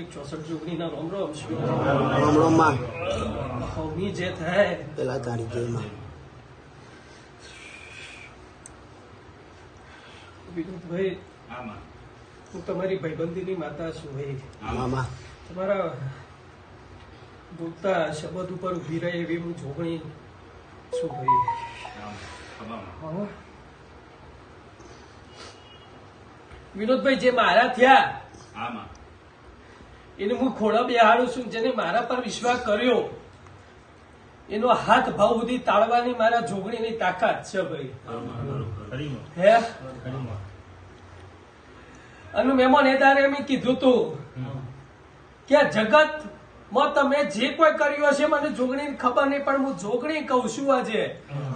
એક ચોસઠ જોગણીના રોમ રોમ શિવ રામ રામમાં હવની જે થાય. પેલા તારી જેમાં વિનોદભાઈ હું તમારી ભાઈબંધીની માતા છું ભાઈ. તમારા બોલતા શબ્દ ઉપર ઊભી રહે એવી હું જોગણી છું ભાઈ. વિનોદભાઈ જે મારા થયા એને હું ખોળા બેહાડું છું, જેને મારા પર વિશ્વાસ કર્યો. એનો હાથ ભાવ સુધી તાળવાની મારા જોગણીની તાકાત છે ભાઈ. હે? અને મહેમાન એ એમ કીધું તું કે જગતમાં તમે જે કોઈ કર્યું હશે, મને જોગણી ખબર નહીં, પણ હું જોગણી કહું છું આજે.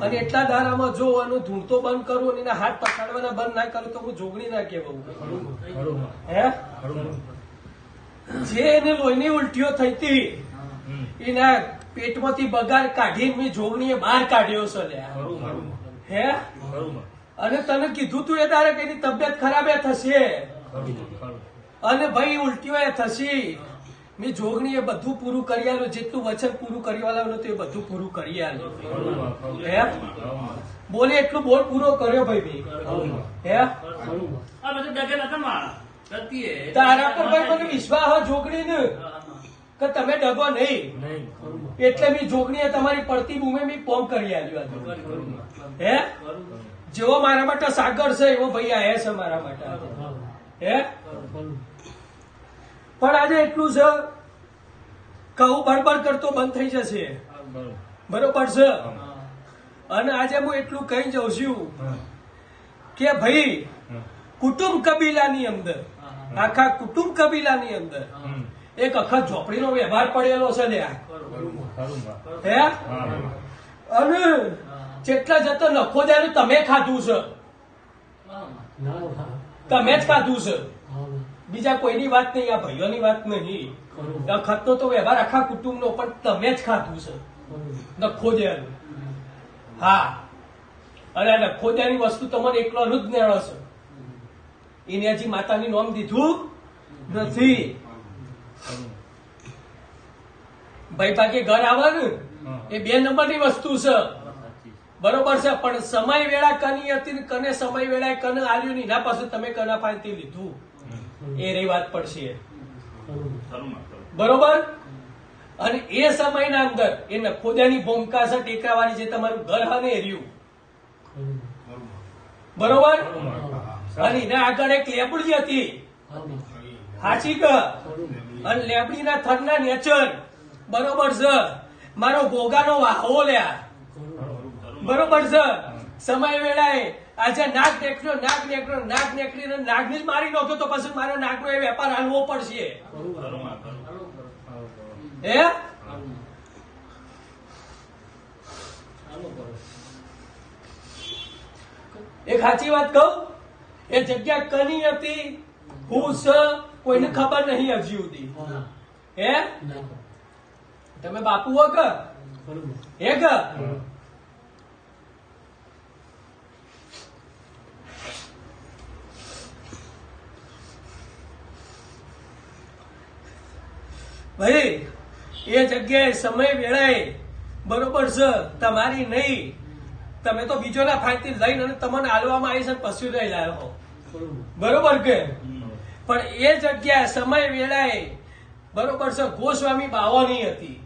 અને એટલા દારામાં જો આનું ધૂણતો બંધ કરું અને એના હાથ પછાડવાના બંધ ના કરું, તો હું જોગણી ના કેવું હે? જે એને લોહીની ઉલટીઓ થઈ હતી એના પેટમાંથી બગાડ કાઢીને મેં જોગણીએ બહાર કાઢ્યો છે. હે? અને તને કીધું તું એ તારે કે એની તબિયત ખરાબ એ થશે. અને ભાઈ ઉલટીઓ એ થશે. મેં જોગણી એ બધું પૂરું કરી આલ્યું જેટલું વચન પૂરું કરી આલું તો એ બધું પૂરું કરી આલું હે? બોલે એટલું બોલ પૂરો કર્યો ભાઈ મેં. હે? તારા પર ભાઈ મને વિશ્વાસ જોગણી ને કે તમે ડગો નહીં. એટલે મેં જોગણીએ તમારી પડતી બૂમે મેં પોમ કરી આલ્યું આજે હે? જેવો મારા માટે સાગર છે એવો ભાઈ આયા છે મારા માટે. હે? પણ આજે એટલું છે કહું બળબળ કરતો બંધ થઈ જશે. બરોબર. છે? અને આજે હું એટલું કહી જઉં છું કે ભાઈ કુટુંબ કબીલાની અંદર આખા કુટુંબ કબીલાની અંદર. એક અખત ઝોપડીનો વ્યવહાર પડેલો છે ને હે? અને જેટલા જતો નખો ત્યારે તમે ખાધું છે. તમે જ ખાધું છે. બીજા કોઈની વાત નહીં આ ભાઈઓની વાત નહીં. અખતનો તો વ્યવહાર આખા કુટુંબનો પણ તમે જ ખાધું છે. નખોદિયાનું હા. અને આ નખોદિયાની વસ્તુ તમારે એકલો જ નેણો છે. એને હજી માતાની નોમ દીધું નથી. ભાઈ બાકી ઘર આવવાનું? એ બે નંબરની વસ્તુ છે. બરોબર છે પણ સમય વેળા કની હતી કને સમય વેળા કને આવ્યું નહીં ના પાસે તમે કના પાસેથી લીધું. એ રહી વાત પડશે. બરોબર? અને એ સમયના અંદર એ નખોદાની ભૂમિકા છે ટેકરાવાળી જે તમારું ઘર હને એ રહ્યું. બરોબર? અને એના આગળ એક લેબડી હતી. હાચી ક? અને લેબડીના થરના નેચર. બરોબર છે. મારો ગોગાનો વાહો લ્યા બરોબર છે. સમય વેળાએ આજે નાક નેકળ્યો નાક નેકળ્યો નાક નેકળીને નાગની મારી નાખ્યો તો પછી મારો નાકનો એ વેપાર હાલવો પડશે. હે? એક સાચી વાત કહું? એ જગ્યા કની હતી? હું સ, કોઈને ખબર નહીં હજી સુધી. હે? તમે બાપુ હો કે હે કે ભાઈ, એ જગ્યાએ સમય વેળાએ બરોબર છે તમારી નહીં. તમે તો બીજોના ફાંચથી લઈને અને તમને હાલવામાં આવી છે ને પછી લઈ લાવ્યો બરોબર કે? પણ એ જગ્યા સમય વેળાએ બરોબર છે, ગોસ્વામી બાવાની હતી.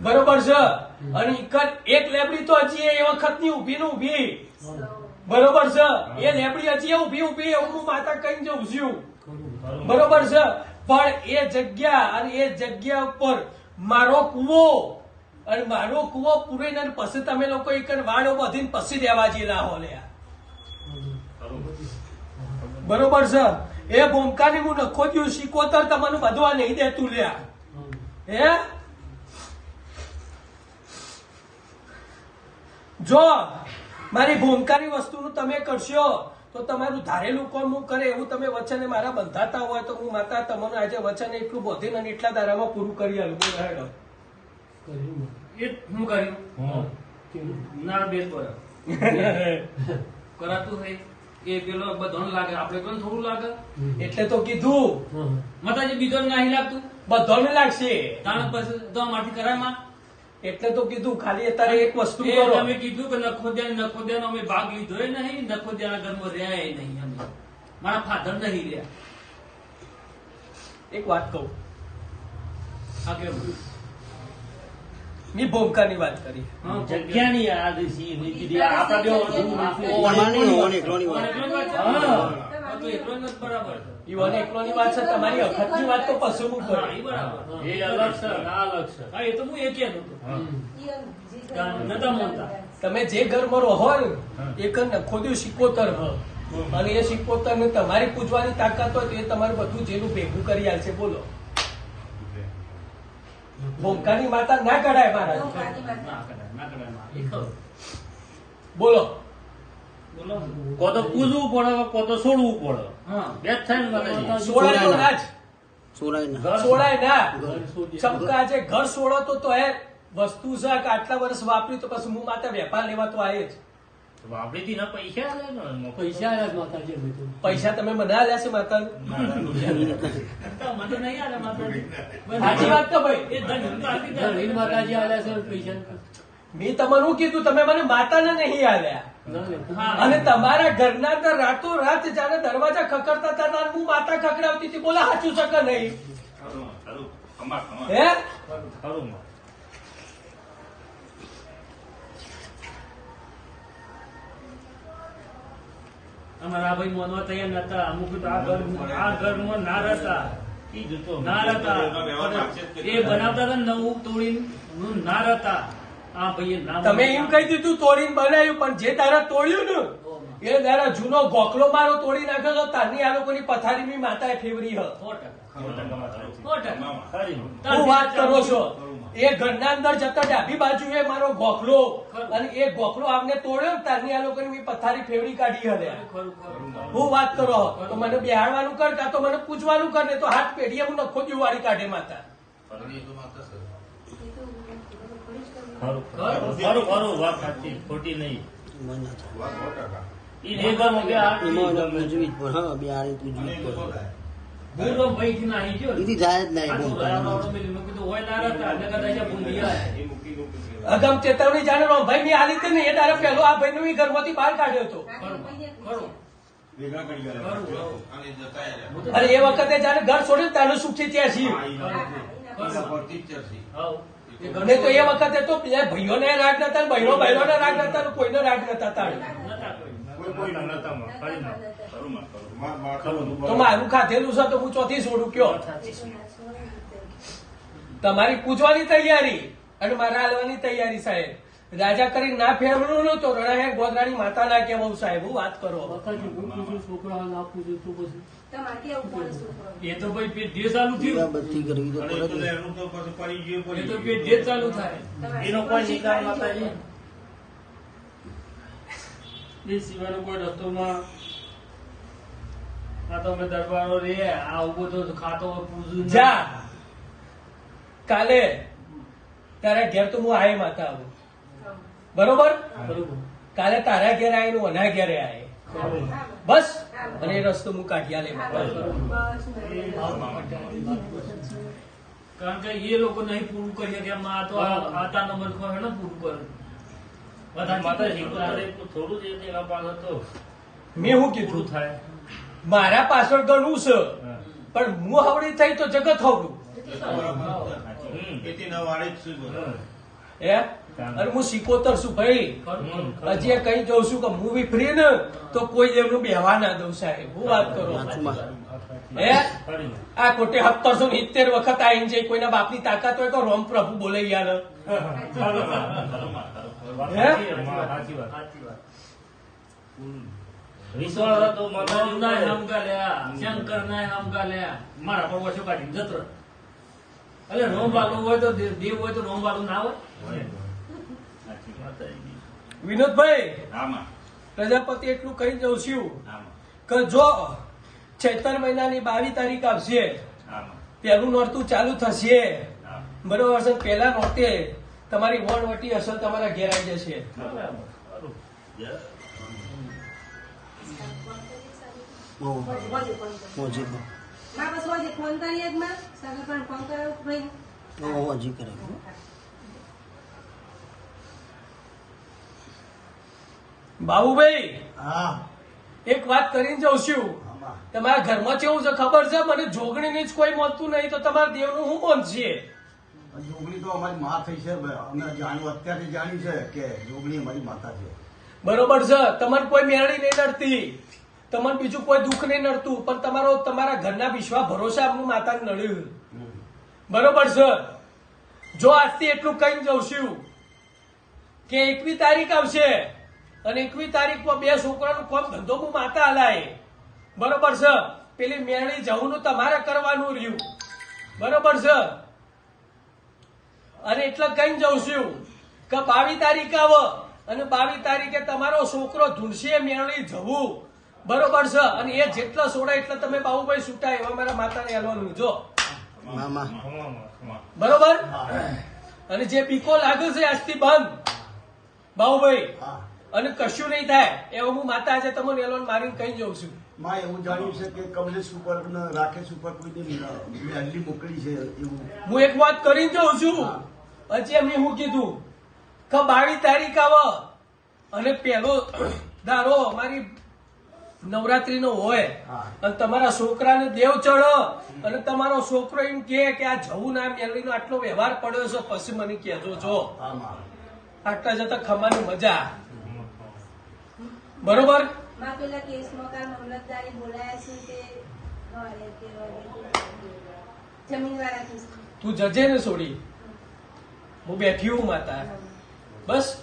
બરોબર છે? અને એક લેબડી તો હજી એ વખતની ઊભી ને ઊભી બરોબર છે? એ લેબડી હજી ઊભી ઊભી હું માતા કઈ જઉં છું બરોબર છે? પણ એ જગ્યા અને એ જગ્યા ઉપર મારો કુવો અને મારો કુવો પૂરીને અને પછી તમે લોકો એક વાડો બધીને પછી દેવા જેલા હો લે બરોબર છે? એ ભૂમકાની હું નખો દઉં શીખોતર તમને બધું આ નહીં દેતું લ્યા. હે? જો, મારી ભૂમકાની વસ્તુનું તમે કરશો, તો તમારું ધારેલું કોણ હું કરે એવું તમે વચને મારા બંધાતા હોય તો હું માતા તમારું આજે વચન એટલું બોધીને એટલા ધારામાં પૂરું કરી આલું. હેડો. એ હું કર્યું? ના બેસ બોલો કરાતું હોય. એ પેલો બધાને લાગે. આપણે કોને થોડું લાગે? એટલે તો કીધું. માતાજી બીજો નહીં લાગતું? બધાને લાગશે. તાણ પછી તો માથી કરાયમાં એટલે તો કીધું ખાલી અત્યારે એક વસ્તુ કરો. તમે કીધું કે નખોદ્યા નખોદ્યા અમે ભાગ લીધો નહીં નખોદ્યાના ઘરમાં રહ્યા નહીં અમે. મારા ફાધર નહીં રહ્યા. એક વાત કહું. આ મેં ભૂમકાની વાત કરી. જગ્યાની નીતિ આપણા બે હોવાની એકલોની વાત છે? તો તમારી અખતની વાત પશુ એ કરું બરાબર એ અલગ છે આ અલગ છે. હા એ તો હું એ હા. નતા માનતા. તમે જે ઘરમાં રહો ને એક ખોદ્યું સિકોતર હ. અને એ સિકોતર ને તમારી પૂછવાની તાકાત હોય તો એ તમારું બધું જેનું ભેગું કરી આવશે બોલો. ભૂમકાની માતા ના કઢાય ખરું. બોલો. બોલો. કો તો પૂજવું પડે કો તો છોડવું પડે. બે થાય ને માતાજી. તો ના જ. ના. ઘર છોડી- તો તો એ વસ્તુ છે આટલા વર્ષ વાપર્યું તો પછી હું માતા વેપાર લેવા તો આયે જ. વાપરીથી ના પૈસા પૈસા આયા માતાજી પૈસા તમે મને આલ્યા છે માતા મને નહીં આવે માતાજી. સાચી વાત તો ભાઈ. એ માતાજી આલ્યા છે પૈસા. મેં તમને શું કીધું તમે મને માતાને નહીં આલ્યા. અને તમારા ઘરના તો રાતો રાત જયારે દરવાજા ખકડતા હતા ત્યારે હું માતા ખકડાવતી હતી. બોલા સાચું શકે નહીં? હે? અમારા ભાઈ મોનવા તૈયાર નતા. અમુક તો આ ઘર આ ઘરમાં ના રહેતા. કીધું ના રહેતા. એ બનાવતા હતા નવું તોડીને હું ના રહેતા. આ ભાઈએ ના તમે એમ કહી દીધું તોડીને બનાવ્યું પણ જે તારા તોડ્યું ને એ તારા જૂનો ગોખલો મારો તોડી નાખ્યો તો તારની આ લોકોની પથારી ની માતાએ ફેવરી હ. સો ટકા. સો ટકા. હું વાત કરો છો? એ ઘરના અંદર જતા ડાબી બાજુએ મારો ગોખલો. અને એ ગોખલો આમને તોડ્યો ને તારની આ લોકોની મેં પથારી ફેવડી કાઢી હલે. હું વાત કરો તો મને બેહાડવાનું કર કાં તો મને પૂછવાનું કર ને તો હાથ પેઢીએ હું નખો દિવાળી કાઢે માતા. ખોટી નહીં. એ જે એને ગમે. પૂજવી જ પડે. હા બે આને પૂજવી જ પડે. ને. ના. અગમ ચેતવણી જાણે ભાઈ ની હાલી હતી ને એ તારે પહેલો આ ભાઈ નું ઘરમાંથી બહાર કાઢ્યો હતો. ખરું ખરું. એ વખતે જયારે ઘર છોડ્યું ત્યારે સુખી ત્યાં છીએ. ને તો એ વખતે તો ભાઈઓ ભાઈઓને રાગ નતા ને બહેનો ને રાગ નતા ને કોઈને રાગ નતા તાળ તો મારું ખાધેલું છે તો હું ચોથી છોડું કયો? તમારી પૂછવાની તૈયારી અને મારા હાલવાની તૈયારી સાહેબ. રાજા કરી ના ફેરવું ન તો રણાહે ગોદરાની માતા ના કેવું સાહેબ. હું વાત કરો. છોકરા ના પૂછું તો પછી. એ તો ભાઈ પેટ જે ચાલુ થયું. બધી કરવી તો પછી પડી ગયું એ તો પેટ જે ચાલુ થાય. એનો કોઈ નિકાલ માતાજી એ સિવાયનો કોઈ રસ્તોમાં આ તો અમે દરબારો રે આ ઊભો તો ખાતો પૂજું જા કાલે તારા ઘેર તો હું આય માતા આવું બરોબર બરોબર કાલે તારા ઘેર આયનું અના ઘેરે આય બસ અને એ રસ્તો હું કાઢી લે કારણ કે એ લોકો નહીં પૂરું કરી શકે માં આ તો આતા નંબર પર હેને પૂરું કરે બધા માતાજી તારે થોડું જ એના પાસે તો મેં હું કીધું થાય મારા પાછળ ઘણું છે. પણ હું હાવડી થઈ તો જગત હવડું. હમ. હે? અને હું સિકોતર છું ભાઈ. હજી કઈ જઉં છું કે મૂવી ફ્રી ને તો કોઈ એમનું બેહવા ના દઉં સાહેબ. હું વાત કરો. હે. આ ખોટે સત્તરસો સિત્તેર વખત આવીને છે કોઈના બાપની તાકાત હોય તો રોમ પ્રભુ બોલે ગયા હે? સાચી વાત. સાચી વાત. વિશ્વાસ હતો માતાજી રામનાય ઉપર. હમકા લ્યા, શંકરનાય હમકા લ્યા. મારા પર ઓછો કાઢીને જતો એટલે રોમ વાળું હોય તો દેવ દેવ હોય તો રોમ વાળું ના હોય? વિનોદભાઈ પ્રજાપતિ એટલું કહી દઉં છું કે જો ચૈતર મહિનાની બાવીસ તારીખ આવશે પેલું નોરતું ચાલુ થશે. બરોબર છે પહેલા નોરતે તમારી વણવટી અસર તમારા ઘેર આવી જશે. હોજે ફોન કરો મોજી પર. માં બસ હોજે ફોન કરીએ જ માં સાગર પણ ફોન કરાવ ભાઈ ઓહો, હજી કરે બાબુભાઈ હા. એક વાત કરીને જઉં છું. તમારા ઘરમાં કેવું છે ખબર છે? મને જોગણીની જ કોઈ મળતું નહીં તો તમારા દેવનું હું મન છે? જોગણી તો અમારી માં થઈ છે અમે જાણ્યું અત્યારથી જાણ્યું છે કે જોગણી અમારી માતા છે. બરોબર છે. તમારે કોઈ મેળી નહીં નડતી. તમને બીજું કોઈ દુઃખ નહીં નડતું, પણ તમારો, તમારા ઘરના વિશ્વાસ ભરોસા આપનું માતાને નડ્યું. બરોબર છે જો આજથી એટલું કઈ જઉં કે એકવી તારીખ આવશે અને એકવી તારીખમાં બે છોકરાનું કોમ ધંધો હું માતા હલાય. બરોબર છે પેલી મેળી જવું તમારે કરવાનું રહ્યું. બરોબર છે અને એટલે કઈ જઉં છું કે બાવીસ તારીખ આવો અને બાવીસ તારીખે તમારો છોકરો ધૂળશે મેળણી જવું. બરોબર છે. અને એ જેટલા સોડા એટલો તમે બાહુભાઈ છૂટા એવા મારા માતાને હાલવાનું. જો. મામા બરોબર? અને જે પીકો લાગે છે આજથી બંધ બાહુભાઈ અને કશું નહીં થાય. એવું હું માતા આજે તમને એલોન મારીને કહી જઉં છું. માં એવું જાણ્યું છે કે કમલેશ ઉપર રાકેશ ઉપર કોઈને મોકલી છે એવું. હું એક વાત કરીને જઉં છું. હજી એમને હું કીધું કે બાવીસ તારીખ આવો. અને પેલો દારો અમારી નવરાત્રી નો હોય. અને તમારા છોકરાને દેવ ચડો. અને તમારો છોકરો એમ કે આ જવું ના મેળવીનો આટલો વ્યવહાર પડ્યો છે પછી મને કહેજો જો. આટલા જતા ખમાની મજા. બરોબર? તું જજે ને છોડી. હું બેઠી હું માતા. બસ.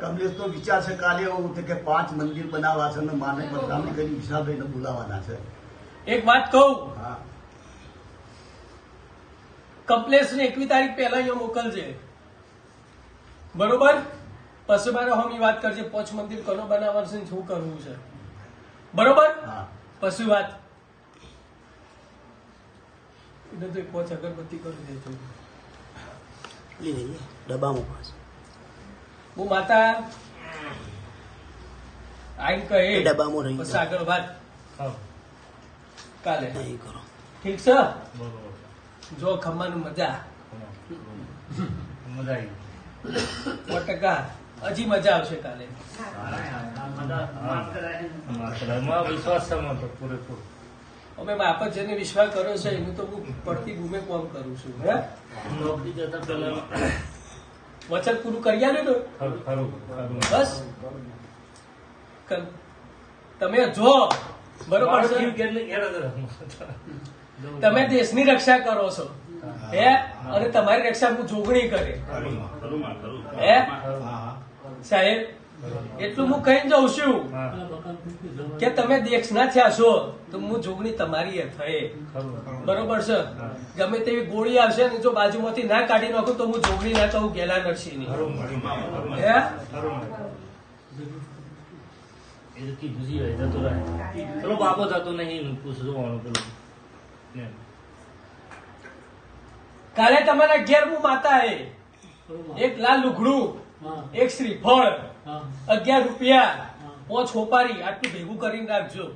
કમલેશ તો વિચાર છે કાલે એવું છે કે પાંચ મંદિર બનાવવા છે અને માને બદનામી કરી વિશાલભાઈને બોલાવવાના છે. એક વાત કહું? હા. કમ્પ્લેસ ને એકવી તારીખ પહેલા અહીંયા મોકલજે. બરોબર? પછી મારે હમી વાત કરજે પોચ મંદિર કોનો બનાવવાનું છે ને શું કરવું છે. બરોબર? હા. પછી વાત. એને તો પોચ અગરબત્તી કરી દેજો લઈ લઈએ ડબ્બામાં પાસ હું માતા. આઈ કહે ડબ્બામાં રહી બસ આગળ વાત. કાલે. નહીં કરો. ઠીક છે? બરોબર. જો ખમ્માનું મજા. મજા આવી ટકા. હજી મજા આવશે કાલે. અમે બાપ જેને વિશ્વાસ કર્યો છે એનું તો હું પડતી ભૂમે કોમ કરું છું. હે? નોકરી જતા પહેલા વચન પૂરું કરી આવ્યું ને બસ. તમે જો. બરોબર. તમે દેશની રક્ષા કરો છો. હે અને તમારી રક્ષા હું જોગણી કરે. હે. સાહેબ એટલું હું કહી જાઉં છું. કે તમે દેશના થયા છો તો હું જોગણી તમારી થઈ. બરોબર છે? ગમે તેવી ગોળી આવશે ને જો બાજુમાંથી ના કાઢી નાખું તો હું જોગણી ના કહું ગેલા નરસિંહની. હે. પેલો બાપો જતો નહીં પૂછવાનું પેલું. કાલે તમારા ઘેર હું માતા એ એક લાલ લુગડું એક શ્રીફળ. અગિયાર રૂપિયા. ઓ છોપારી આટલું ભેગું કરીને રાખજો.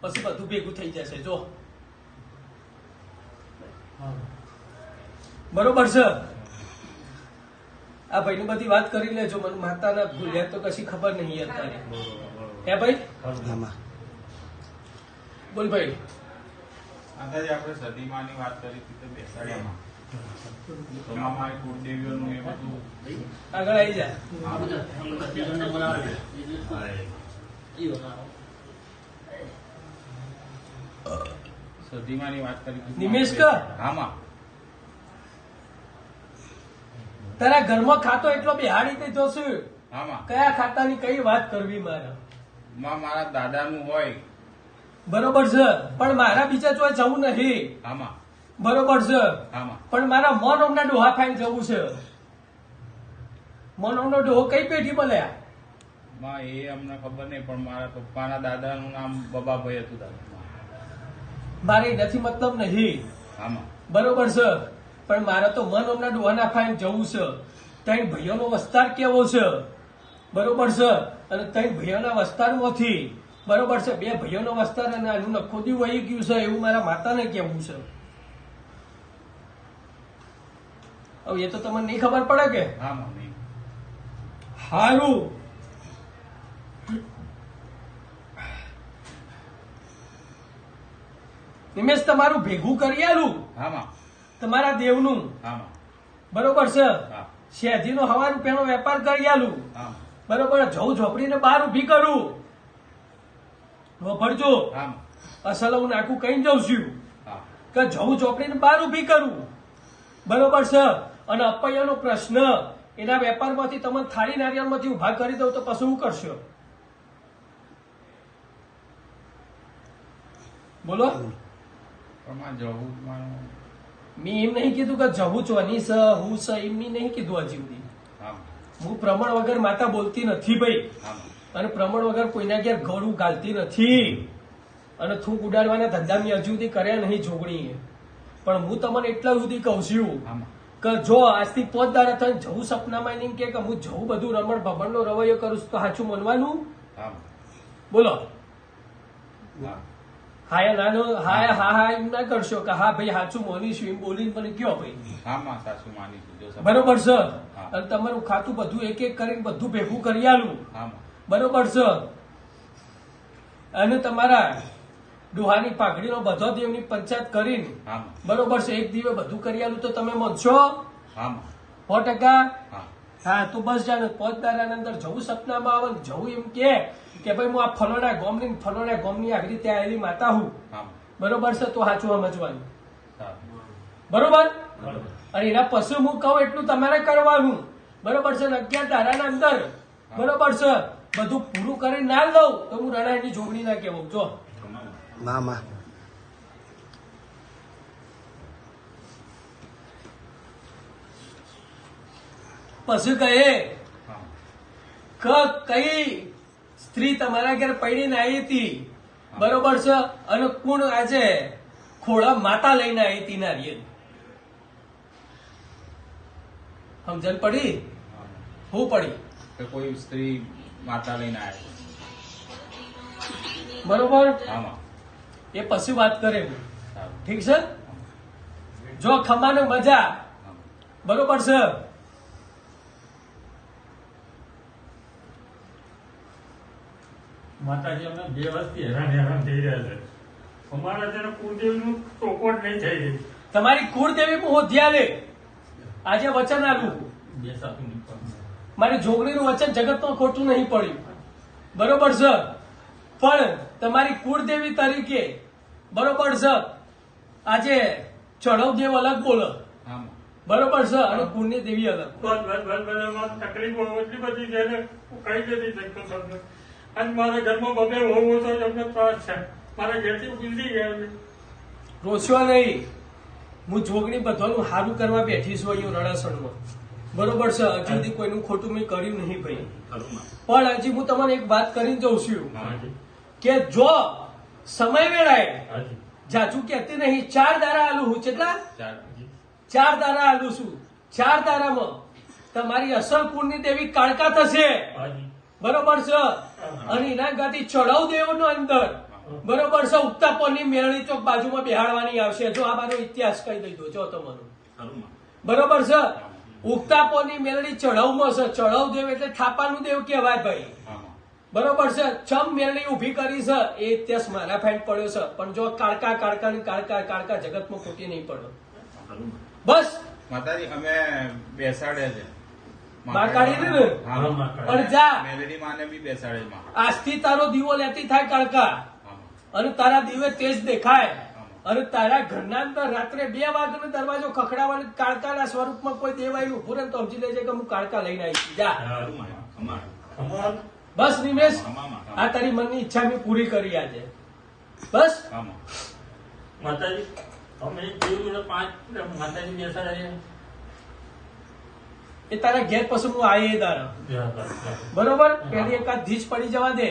પછી બધું ભેગું થઈ જશે જો. હા બરોબર છે? આ ભાઈની બધી વાત કરી લેજો મને માતાના ભૂલ્યા તો કશી ખબર નહીં અત્યારે. હે ભાઈ? બોલ ભાઈ. આપણે સદીમાની વાત કરી હતી તો બેસાડ્યામાં તો કુળદેવીઓનું એ બધું આગળ આવી જા સદીમાની વાત કરી હતી હામાં તારા ઘરમાં ખાતો એટલો બિહાડી તે જોશું હામાં કયા ખાતાની કઈ વાત કરવી મારે? માં મારા દાદાનું હોય. બરોબર છે પણ મારા બીજા જોવા જવું નહીં. હામાં બરોબર છે. પણ મારા મન ઓમના ડોહા ખાઈ જવું છે. મન ઓમનો ડોહો કઈ પેઢી મળ્યા માં એ અમને ખબર નહીં પણ મારા પપ્પાના દાદાનું નામ બબાભાઈ હતું દાદા. મારે નથી મતલબ નહીં. બરોબર છે. પણ મારે તો મન ઓમના ડોહાના ખાઈ જવું છે. ત્યાં ભાઈઓનો વસ્તાર કેવો છે? બરોબર છે. અને ત્યાં ભાઈઓના વિસ્તારમાંથી બરોબર છે. બે ભાઈઓનો વસ્તાર અને આનું નખોદી વહી ગયું છે. એવું મારા માતાને કેવું છે. હવે એ તો તમને નહીં ખબર પડે કે? હા મમ્મી. હારું. નિમેશ તમારું ભેગું કરી આલું? હા માં. તમારા દેવનું? હા માં. બરોબર છે? હા. શેઠજીનો હવા રૂપિયાનો વેપાર કરી આલું. બરોબર જવું ઝોપડીને બહાર ઊભી કરું. ભરજો. અસલ હું નાખું કઈ જઉં છું. કે જવું ઝોપડીને બહાર ઊભી કરું. બરોબર છે? અને અપૈયાનો પ્રશ્ન એના વેપારમાંથી તમે થાળી નારિયેળમાંથી ઊભા કરી દઉં તો પછી શું કરશો? બોલો. માં એમ નહીં કીધું કે જવું ચોની સ હું સ એમ નહીં કીધું હજી સુધી. હું. પ્રમાણ વગર માતા બોલતી નથી ભાઈ. અને પ્રમાણ વગર કોઈના ઘેર ઘરું ગાલતી નથી. અને થૂંક ઉડાડવાના ધંધા મેં હજુ સુધી કર્યા નહીં જોગણી પણ હું તમને એટલા સુધી કહું છું કે જો આજથી પોત દાડા થઈને જવું સપનામાં નહીં કે હું જવું બધું રમણ ભમણનો રવૈયો કરું તો સાચું મનવાનું? બોલો. હા હાયા નાનો હા હા હા એમ ના કરશો કે હા ભાઈ સાચું માનીશું એમ બોલીને મને કયો ભાઈ? હા માં માનીશું બરોબર છે? અને તમારું ખાતું બધું એક એક કરીને બધું ભેગું કરી આલું. બરોબર છે? અને તમારા ડોહાની પાઘડીનો બધો દેવની પંચાયત કરીને બરોબર છે એક દિવસ બધું કરી આલું તો તમે મનશો હા સો ટકા? હા. તો બસ જાણે પોત દાડાના અંદર જવું સપનામાં આવે ને જવું એમ કે કે ભાઈ હું આ ફલોડા ગોમની ફલોડા ગોમ ગોમની આવી રીતે આવેલી માતા હું. બરોબર છે તો સાચું સમજવાનું. બરોબર? બરોબર. અને એના પછી હું કહું એટલું તમારે કરવાનું. બરોબર છે ને અગિયાર ધારાના અંદર. બરોબર છે બધું પૂરું કરી ના લઉં તો હું રણાની જોગણી ના કહેવું જો. માં માં પછી કહે કઈ સ્ત્રી તમારા ઘેર પડીને આવી હતી? બરોબર છે. અને કોણ આજે ખોળા માતા લઈને આવી હતી નારિયેલ? સમજણ પડી? હું. પડી. કે કોઈ સ્ત્રી માતા લઈને આવી. બરોબર? હા એ પછી વાત કરે ઠીક છે? જો ખમાને મજા બરોબર છે? માતાજી અમને બે વર્ષથી હેરાન હેરાન થઈ રહ્યા છે. અમારા તેને કુળદેવનું ચોપટ નહીં થઈ રહી તમારી કુળદેવી હું હોધ્યા લે. આજે વચન આલું બે સાથે. મારી જોગણીનું વચન જગતમાં ખોટું નહીં પડ્યું. બરોબર છે? પણ તમારી કુળદેવી તરીકે બરોબર છે. આજે ચઢવ દેવ અલગ બોલો. હા. બરોબર છે અને પુણ્ય દેવી અલગ તકલીફો એટલી બધી છે કઈ નથી શકતો તમને. આજ મારા ઘરમાં બબે હોવો તો તમને ત્રાસ છે. મારા ઘરથી ગુજરી ગયા છે નહીં. હું જોગણી બધાનું સારું કરવા બેઠી છું અહીંયા રણાસણમાં બરોબર છે? હજુ સુધી કોઈનું ખોટું મેં કર્યું નહીં ભાઈ. પણ હજી હું તમને એક વાત કરીને જઉં છું. હાજી કે જો સમય વેળાએ હાજી. જાચું કહેતી નહીં ચાર દારા આલુ હું કેટલા? ચાર દારા આલુ છું. ચાર દારામાં તમારી અસલ કુળની દેવી કાળકા થશે. બરોબર છે? અને એના ગાતી ચડાવ દેવનો અંદર. બરોબર છે? ઉગતા પરની મેળણી ચોક બાજુમાં બેહાડવાની આવશે. જો આ મારો ઇતિહાસ કહી દઈ દો જો તમારો. બરોબર છે? ઉગતા પોની મેળણી ચઢાવમાં છે. ચઢાવ દેવ એટલે થાપાનું દેવ કહેવાય ભાઈ. બરોબર છે ચમ મેળણી ઊભી કરી છે એ ઇતિહાસ મારા ફેટ પડ્યો છે. પણ જો કાળકા કાળકા ની કાળકા કાળકા જગતમાં ખોટી નહીં પડ્યો બસ. માતાજી અમે ને? બેસાડે છે આજથી તારો દીવો લેતી થાય કાળકા. અને તારા દીવે તેજ દેખાય. અને તારા ઘરના અંદર રાત્રે બે વાગ્યાનો દરવાજો ખખડાવવાનો કાળકાના સ્વરૂપમાં કોઈ દેવાયું ઉભું ને તો સમજી લેજે કે હું કાળકા લઈને આવી જા. બસ નિમેશ આ તારી મનની ઈચ્છા મેં પૂરી કરી આજે. બસ? માતાજી અમે જોયું પાંચ માતાજી બેસાડે એ તારા ઘેર પછી હું આવી દારા બરોબર? પેલી એકાદ ધીજ પડી જવા દે.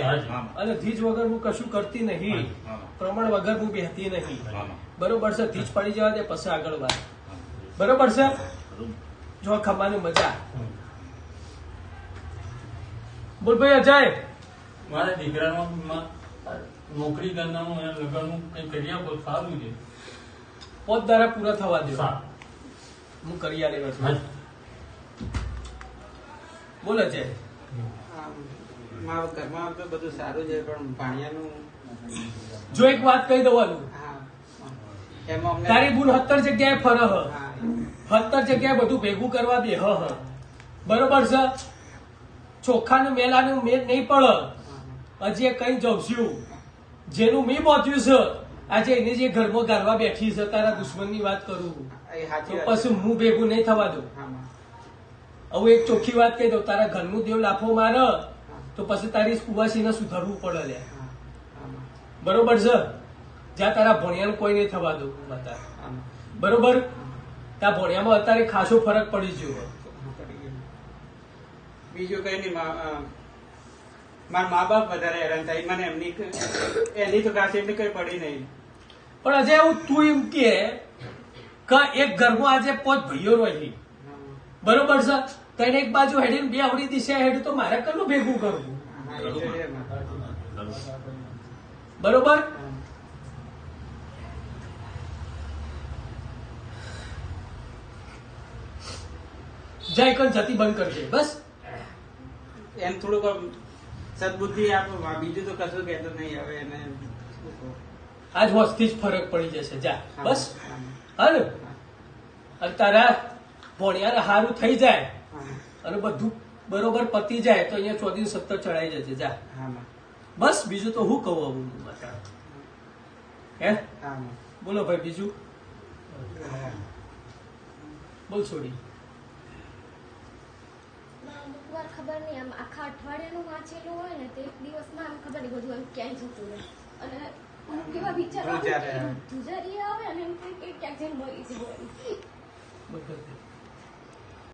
અને ધીજ વગર હું કશું કરતી નહીં. પ્રમાણ વગર હું બેહતી નહીં. બરોબર છે? ધીજ પડી જવા દે પછી આગળ વાત. બરોબર છે? જો. ખમાની મજા. બોલ ભાઈ અજય મારા દીકરાનો નોકરી કરનારું અને લગ્નનું કંઈ કરી આપો સારું છે. પોત તારા પૂરા થવા દે. હું કરી આલે છું બોલ અજય મારા ઘરમાં તો બધું સારું છે પણ ભાણિયાનું જો એક વાત કહી દેવાનું હા. એમાં અમને તારી બુન સત્તર જગ્યાએ ફર હ. હા સત્તર જગ્યાએ બધું ભેગું કરવા દે હ હ બરોબર છે? ચોખાનું મેલાનું મેળ નહીં પડે. હજી કઈ જવસ્યું જેનું મી પહોંચ્યું છે. આજે એને જે ઘરમાં ગારવા બેઠી છે તારા દુશ્મનની વાત કરું. પછી હું ભેગું નહીં થવા દઉં. હું હવે એક ચોખ્ખી વાત કહી દઉં તારા ઘરનું દેવ લાફો મારે તો પછી તારી કુવાસીને સુધારવું પડે લે. માં. બરોબર છે? જ્યાં તારા ભણિયાને કોઈ નહીં થવા દઉં બતા બરોબર? ત્યાં ભણિયામાં અત્યારે ખાસો ફરક પડી ગયું. બીજું કઈ નહીં મારા મા બાપ વધારે હેરાન થાય મને એમની એની તો કાશી એમની કઈ પડી નહીં. પણ આજે એવું તું એમ કે એક ઘરમાં આજે પોત ભાઈઓ રહી. બરોબર છે? તેને એક બાજુ હેડીને બે આવડી દિશા હેડ તો મારે કનું ભેગું કરવું. બરોબર. જય કન જતી બંધ કરજે બસ. એમ થોડુંક આમ સદબુદ્ધિ આપો. બીજું તો કશું કહેતો નહીં હવે એને? આજ વસ્તી જ ફરક પડી જશે. જા. બસ. હા, હા ને અને તારા ભણિયાને હારું થઈ જાય. અને બધું બરોબર પતી જાય તો અહીંયા ચોથી સત્તર ચડાઈ જશે જા. હા, બસ બીજું તો હું કહું હવે હે? બોલો ભાઈ બીજું. બોલ છોડી. વાર ખબર નહીં આમ આખા અઠવાડિયાનું વાંચેલું હોય ને તો એક દિવસમાં આમ ખબર નહીં બધું એમ ક્યાંય જતું રહે અને હું કેવા વિચાર ધુજારી આવે. અને એમ કે ક્યાંક જઈને મરી જવું.